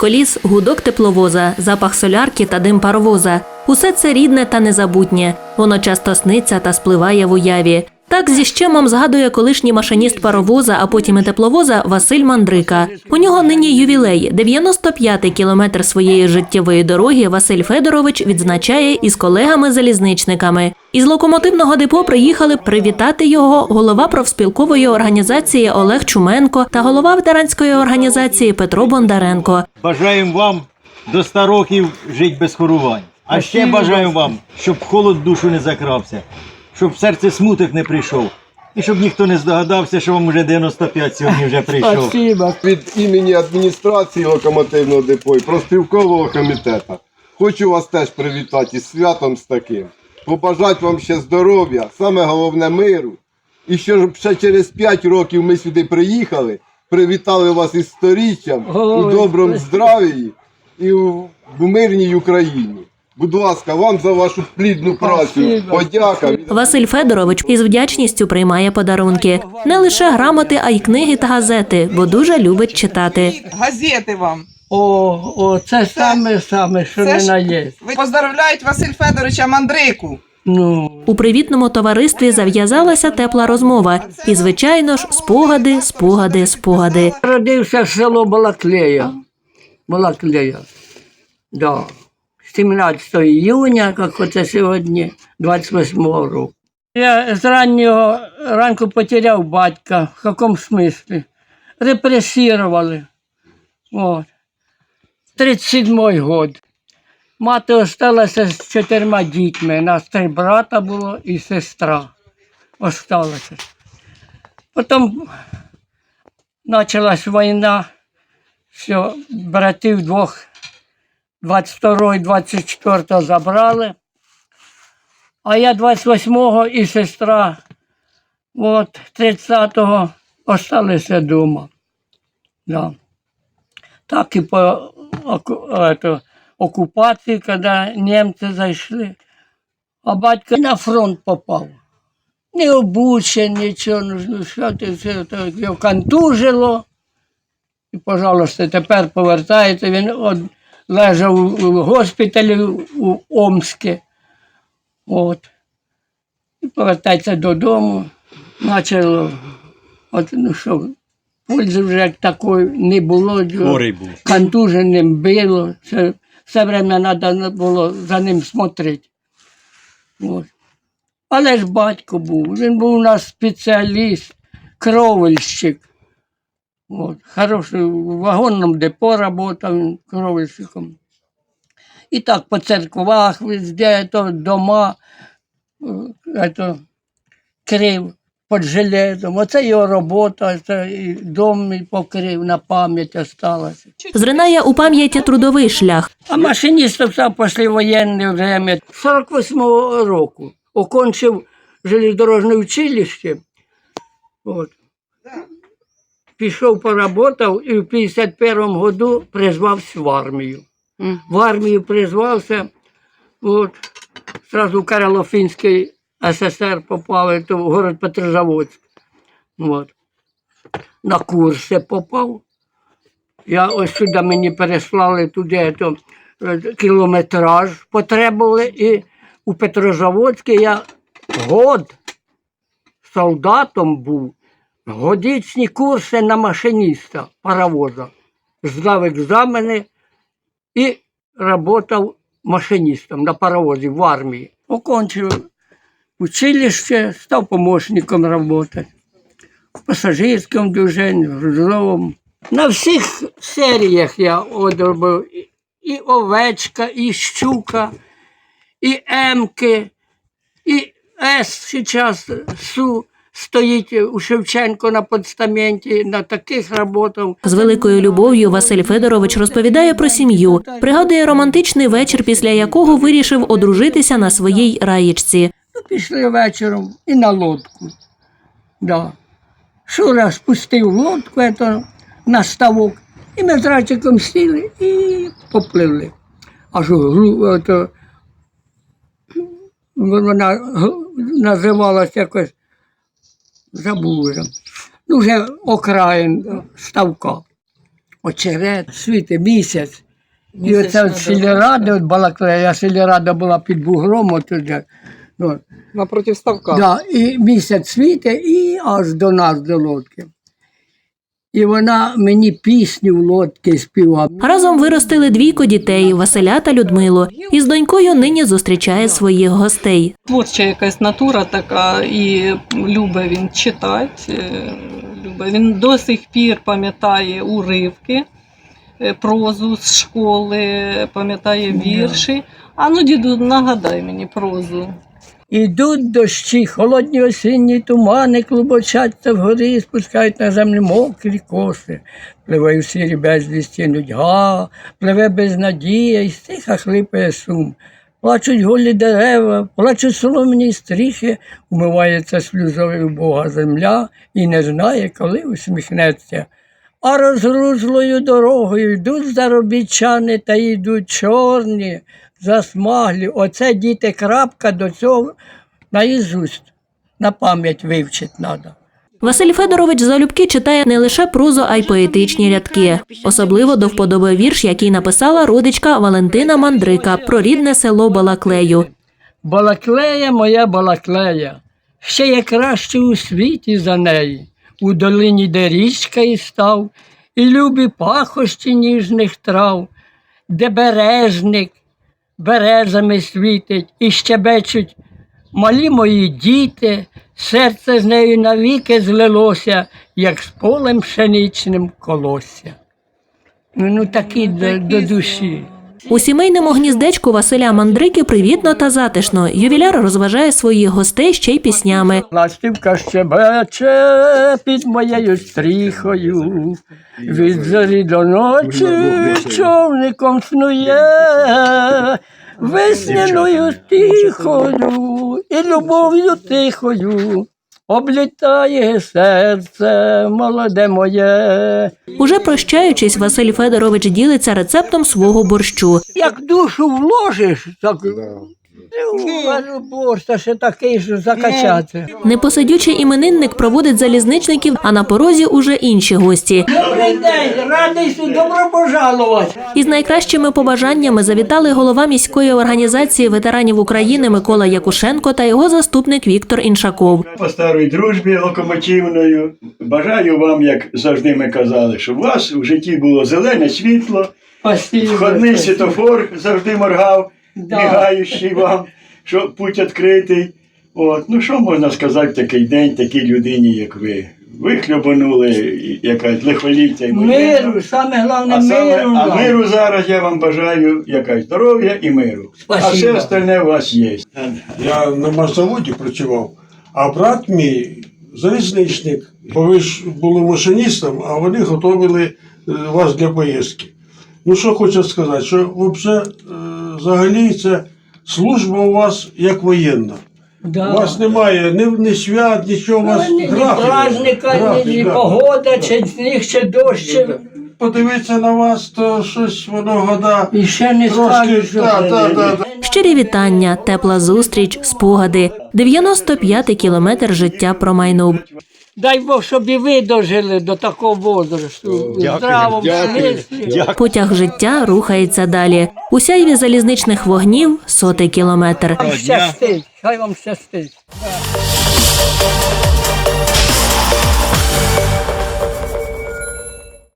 коліс, гудок тепловоза, запах солярки та дим паровоза. Усе це рідне та незабутнє. Воно часто сниться та спливає в уяві. Так зі щемом згадує колишній машиніст паровоза, а потім і тепловоза Василь Мандрика. У нього нині ювілей. 95-й кілометр своєї життєвої дороги Василь Федорович відзначає із колегами-залізничниками. Із локомотивного депо приїхали привітати його голова профспілкової організації Олег Чуменко та голова ветеранської організації Петро Бондаренко. Бажаємо вам до 100 років жити без хорувань. А ще бажаємо вам, щоб холод душу не закрався, щоб в серце смуток не прийшов. І щоб ніхто не здогадався, що вам вже 95 сьогодні вже прийшов. Спасибо. Від імені адміністрації локомотивного депо і профспілкового комітету хочу вас теж привітати із святом з таким. Побажати вам ще здоров'я, саме головне миру. І щоб ще через 5 років ми сюди приїхали, привітали вас із сторіччям у доброму здравії і в мирній Україні. Будь ласка, вам за вашу плідну працю. Подяка. Василь Федорович із вдячністю приймає подарунки не лише грамоти, а й книги та газети, бо дуже любить читати. газети вам. О, о, це саме саме, що Це не ж- на є. Ви поздравляють Василь Федоровича Мандрику. Ну, У привітному товаристві зав'язалася тепла розмова, і звичайно ж, спогади, спогади, спогади. родився в село Балаклея. Балаклея. Да. 17 июня, як оце сьогодні, 28 року. Я з раннього ранку потеряв батька. В якому смислі? Репресували. От. 37-й год. Мати осталася з чотирма дітьми. Нас три брата було і сестра. Осталася. Потім почалась війна. Все, братів двох 22 і 24 забрали. А я 28-го і сестра от 30-го осталися вдома. Да. Так і по окупації, коли німці зайшли. А батько на фронт попав. Не обучений, нічого, ну, що ти, все, то його контужило. І, пожалуйста, тепер повертається. Він от, лежав у госпіталі у Омське. От. І повертається додому. Почало, от, ну що, пользи вже такої не було. Хворий був. Контуженим било. Все, все время треба було за ним смотрети. От. Але ж батько був. Він був у нас спеціаліст, кровельщик. От. Хороший в вагонному депо він кровельщиком. І так по церквах, везде, то дома, е, крив під железом. Оце його робота, це і дом мій покрив на пам'ять осталася. Зринає у пам'яті трудовий шлях. А машиністом став післявоєнне время. 48-го року окончив железнодорожне училище. От. Пішов, поработав і в 51-му году призвався в армію. В армію призвався, от, сразу в Карело-Фінський СССР попав, то в город Петрозаводськ. От. На курси попав. Я ось сюди мені переслали туди то, е, кілометраж потребували. І у Петрозаводській я год солдатом був, годичні курси на машиніста паровоза. Здав екзамени і працював машиністом на паровозі в армії. Окончив училище, став помощником працювати. В в грузовому. На всіх серіях я одробив і- овечка, і щука, і емки, і С зараз Су стоїть у Шевченко на постаменті, на таких роботах. З великою любов'ю Василь Федорович розповідає про сім'ю, пригадує романтичний вечір, після якого вирішив одружитися на своїй раєчці. Ну, пішли вечором і на лодку. Да. Шура спустив лодку ето, на ставок, і ми з Рачиком сіли і попливли. Аж ето, вона називалась якось, забув вже. Ну, вже окраїн ставка. очерет, світи місяць. І оце от сільрада, от Балаклея, сільрада була під бугром, от. Напроти ставка. да, і місяць світить, і аж до нас, до лодки. І вона мені пісню в лодці співала. Разом виростили двійко дітей Василя та Людмилу. І з донькою нині зустрічає своїх гостей. творча якась натура така, і любить він читати. е, любить. Він до сих пір пам'ятає уривки, е, прозу з школи, пам'ятає вірші. А ну, діду, нагадай мені прозу. Ідуть дощі, холодні осінні тумани клубочаться вгорі, спускають на землю мокрі коси. Пливе у сірі безвісті нудьга, пливе безнадія, і стиха хлипає сум. Плачуть голі дерева, плачуть соломні стріхи, умивається сльозою Бога земля і не знає, коли усміхнеться. А розгрузлою дорогою йдуть заробітчани та йдуть чорні, засмаглі. Оце діти крапка до цього наїзусть, на пам'ять вивчити треба. Василь Федорович залюбки читає не лише прозу, а й поетичні рядки. Особливо до вподоби вірш, який написала родичка Валентина Мандрика про рідне село Балаклею. Балаклея моя балаклея, ще є краще у світі за неї. У долині, де річка і став, і любі пахощі ніжних трав, де бережник березами світить і щебечуть малі мої діти, серце з нею навіки злилося, як з полем пшеничним колосся. Ну, ну такі до, до душі. У сімейному гніздечку Василя Мандрики привітно та затишно. Ювіляр розважає своїх гостей ще й піснями. Ластівка щебече під моєю стріхою, від зорі до ночі човником снує, весняною тихою і любов'ю тихою. Облітає серце молоде моє. Уже прощаючись, Василь Федорович ділиться рецептом свого борщу. Як душу вложиш, так ну, борщ, ще такий ж закачати. Непосидючий іменинник проводить залізничників, а на порозі уже інші гості. Добрий день, радий сюди, добро пожалувати. Із найкращими побажаннями завітали голова міської організації ветеранів України Микола Якушенко та його заступник Віктор Іншаков. по старій дружбі локомотивною. Бажаю вам, як завжди ми казали, щоб у вас у житті було зелене світло, Спасибо. входний спасибо. світофор завжди моргав. Бігаючий вам, що путь відкритий. От. Ну що можна сказати в такий день такій людині, як ви? Ви хльобанули якась лихоліття і Миру, саме головне А, саме, миру. а нам. миру зараз я вам бажаю якась здоров'я і миру. А Спасибо. все остальне у вас є. Я на машзаводі працював, а брат мій залізничник, бо ви ж були машиністом, а вони готували е, вас для поїздки. Ну що хочу сказати, що взагалі, взагалі це служба у вас як воєнна. Да. У вас немає ні, ні свят, нічого, у вас Ну, ні, ні графік. праздника, ні, Графік, ні да. погода, чи сніг, чи дощ. чи- Подивитися на вас, то щось воно года. І ще не Трошки, скажеш, що да, да, да, да. Щирі вітання, тепла зустріч, спогади. 95-й кілометр життя промайнув. Дай Бог, щоб і ви дожили до такого возрасту. Дякую, здравому. Потяг життя рухається далі. У сяйві залізничних вогнів сотий кілометр. Щастить, хай вам щастить.